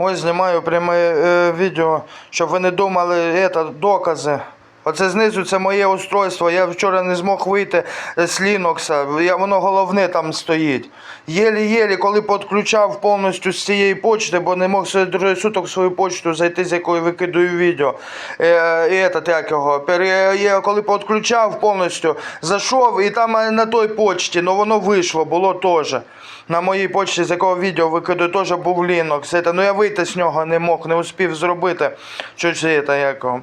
Ось знімаю пряме е, відео, щоб ви не думали, це докази. Оце знизу це моє устройство. Я вчора не змог вийти з Linux. Воно головне там стоїть. Єлі-єлі, коли підключав повністю з цієї почти, бо не мог другої суток свою почту зайти, з якої викидаю відео. Е, і этот, як його, пере, коли підключав повністю, зайшов і там е, на той почті, ну воно вийшло, було теж. На моїй почті, з якого відео викидаю, теж був Linux. Ну я вийти з нього не мог, не успів зробити. Щось це, якого.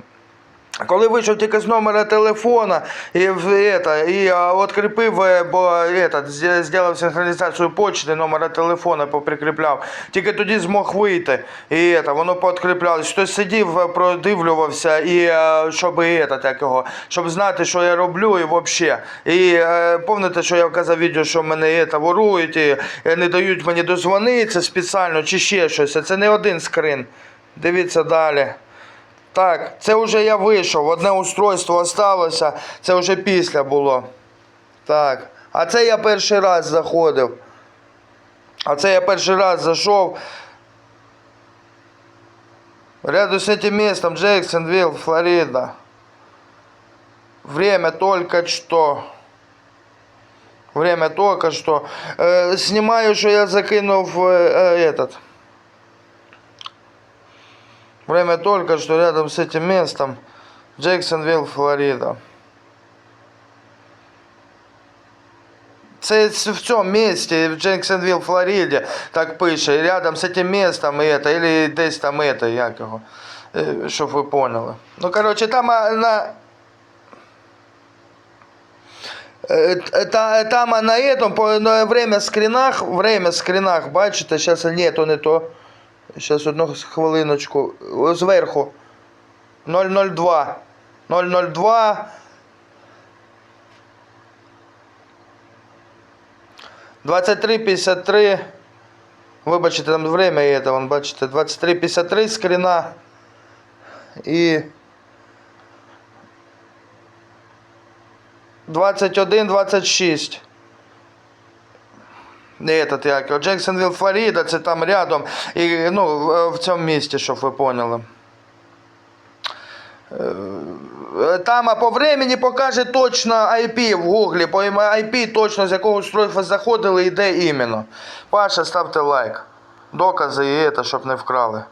Коли вийшов тільки з номера телефона і, в- это, і а, откріпив, е, бо этот, зі- зробив синхронізацію почти, номера телефона поприкріпляв, тільки тоді змог вийти. І это, воно подкріплялось. Хтось сидів, е, продивлювався, і е, щоб, это, так його, щоб знати, що я роблю, і взагалі. І е, пам'ятаєте, що я вказав відео, що мене это, ворують, і е, не дають мені дозвонитися спеціально, чи ще щось. Це не один скрин. Дивіться далі. Так, це вже я вийшов, одне устройство осталося, це вже після було. Так. А це я перший раз заходив. А це я перший раз зайшов. Рядом с этим местом Джексонвилл, Флорида. Время только что. Время только что. Э, снимаю, что я закинув э, э, этот. Время только что рядом с этим местом. Джексонвилл, Флорида. Це в цьому місті, в Джексонвилл, Флориді, так пише, рядом з цим містом і это, или десь там это, як його, е, щоб ви поняли. Ну, коротше, там а, на... Е, т- Та, там а, на этом, по на время скринах, время скринах, бачите, зараз ні, то не то. Зараз одну хвилиночку. Зверху. 002. 002. 23.53. Вибачте, там время є, вон, бачите, 23.53 скрина. І 21.26. Не этот як його, Джексонвілл, Флорида, це там рядом. І, ну, в, в цьому місті, щоб ви поняли. Е, Там а по времени покаже точно IP в гуглі, по IP точно з якого устройства заходили і де іменно. Паша, ставте лайк. Докази і це, щоб не вкрали.